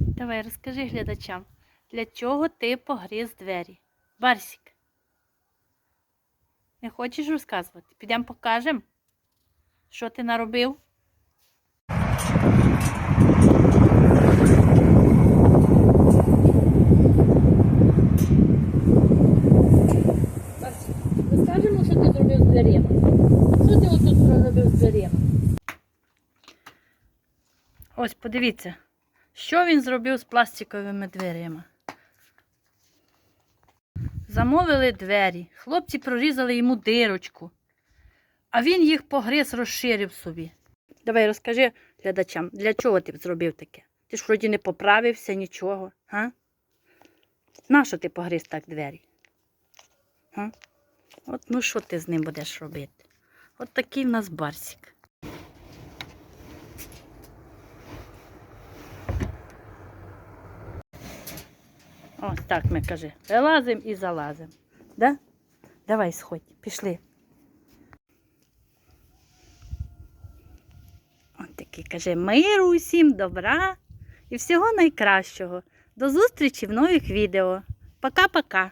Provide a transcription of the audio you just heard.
Давай, розкажи глядачам, для чого ти погриз двері? Барсік. Не хочеш розказувати? Підемо покажемо, що ти наробив? Розкажемо, що ти зробив з дверима. Що ти отут проробив з дверима? Ось подивіться, що він зробив з пластиковими дверима. Замовили двері. Хлопці прорізали йому дирочку, а він їх погриз розширив собі. Давай розкажи глядачам, для чого ти зробив таке? Ти ж вроді не поправився нічого, га? Нащо ти погриз так двері? Га? От ну що ти з ним будеш робити? От такий в нас барсик. Ось так ми каже. Вилазимо і залазимо. Да? Давай сходь, пішли. Он такий каже, миру усім, добра і всього найкращого. До зустрічі в нових відео. Пока-пока.